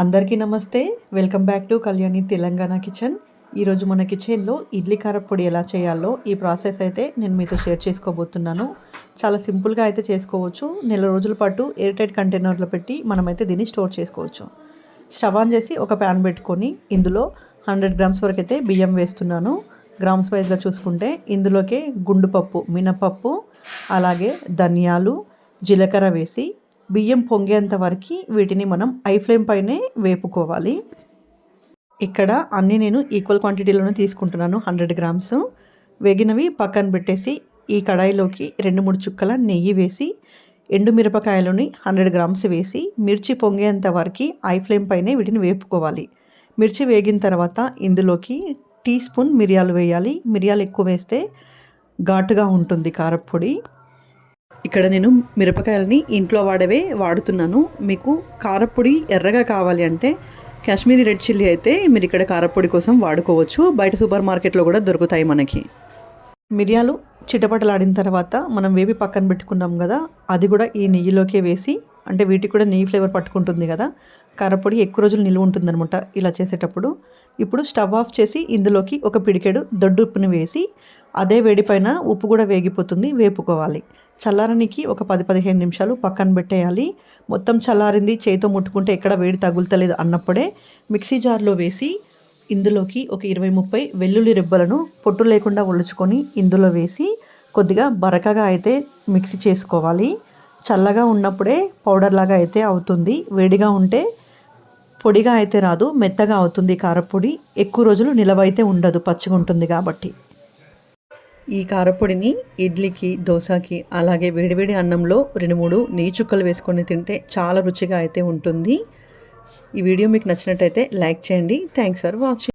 అందరికీ నమస్తే. Welcome back to Kalyani Telangana kitchen. ఈరోజు మన కిచెన్లో ఇడ్లీ కారప్పొడి ఎలా చేయాలో ఈ ప్రాసెస్ అయితే నేను మీతో షేర్ చేసుకోబోతున్నాను. చాలా సింపుల్గా అయితే చేసుకోవచ్చు. నెల రోజుల పాటు ఎయిర్ టైట్ కంటైనర్లో పెట్టి మనమైతే దీన్ని స్టోర్ చేసుకోవచ్చు. స్టవ్ ఆన్ చేసి ఒక ప్యాన్ పెట్టుకొని ఇందులో హండ్రెడ్ గ్రామ్స్ వరకు అయితే బియ్యం వేస్తున్నాను. గ్రామ్స్ వైజ్గా చూసుకుంటే ఇందులోకే గుండు పప్పు మినపప్పు అలాగే ధనియాలు జీలకర్ర వేసి బియ్యం పొంగేంత వరకు వీటిని మనం ఐ ఫ్లేమ్ పైనే వేపుకోవాలి. ఇక్కడ అన్నీ నేను ఈక్వల్ క్వాంటిటీలోనే తీసుకుంటున్నాను హండ్రెడ్ గ్రామ్స్. వేగినవి పక్కన పెట్టేసి ఈ కడాయిలోకి రెండు మూడు చుక్కల నెయ్యి వేసి ఎండుమిరపకాయలని హండ్రెడ్ గ్రామ్స్ వేసి మిర్చి పొంగేంత వరకు ఐ ఫ్లేమ్ పైనే వీటిని వేపుకోవాలి. మిర్చి వేగిన తర్వాత ఇందులోకి టీ స్పూన్ మిరియాలు వేయాలి. మిరియాలు ఎక్కువ వేస్తే ఘాటుగా ఉంటుంది కారపొడి. ఇక్కడ నేను మిరపకాయలని ఇంట్లో వాడవే వాడుతున్నాను. మీకు కారపొడి ఎర్రగా కావాలి అంటే కాశ్మీరీ రెడ్ చిల్లీ అయితే మీరు ఇక్కడ కారపొడి కోసం వాడుకోవచ్చు. బయట సూపర్ మార్కెట్లో కూడా దొరుకుతాయి మనకి. మిరియాలు చిటపటలాడిన తర్వాత మనం వేపి పక్కన పెట్టుకున్నాం కదా అది కూడా ఈ నెయ్యిలోకే వేసి అంటే వీటికి కూడా నెయ్యి ఫ్లేవర్ పట్టుకుంటుంది కదా కారపొడి ఎక్కువ రోజులు నిల్వ ఉంటుందన్నమాట ఇలా చేసేటప్పుడు. ఇప్పుడు స్టవ్ ఆఫ్ చేసి ఇందులోకి ఒక పిడికెడు దొడ్డుప్పుని వేసి అదే వేడిపైన ఉప్పు కూడా వేగిపోతుంది వేపుకోవాలి. చల్లారనికి ఒక పది పదిహేను నిమిషాలు పక్కన పెట్టేయాలి. మొత్తం చల్లారింది చేతితో ముట్టుకుంటే ఎక్కడ వేడి తగులుతలేదు అన్నప్పుడే మిక్సీ జార్లో వేసి ఇందులోకి ఒక ఇరవై ముప్పై వెల్లుల్లి రెబ్బలను పొట్టు లేకుండా ఒలుచుకొని ఇందులో వేసి కొద్దిగా బరకగా అయితే మిక్సీ చేసుకోవాలి. చల్లగా ఉన్నప్పుడే పౌడర్ లాగా అయితే అవుతుంది. వేడిగా ఉంటే పొడిగా అయితే రాదు మెత్తగా అవుతుంది కారపొడి. ఎక్కువ రోజులు నిలవైతే ఉండదు పచ్చిగా ఉంటుంది కాబట్టి. ఈ కారపొడిని ఇడ్లీకి దోశకి అలాగే వేడివేడి అన్నంలో రెండు మూడు నెయ్యి చుక్కలు వేసుకొని తింటే చాలా రుచిగా అయితే ఉంటుంది. ఈ వీడియో మీకు నచ్చినట్టయితే లైక్ చేయండి. Thanks for watching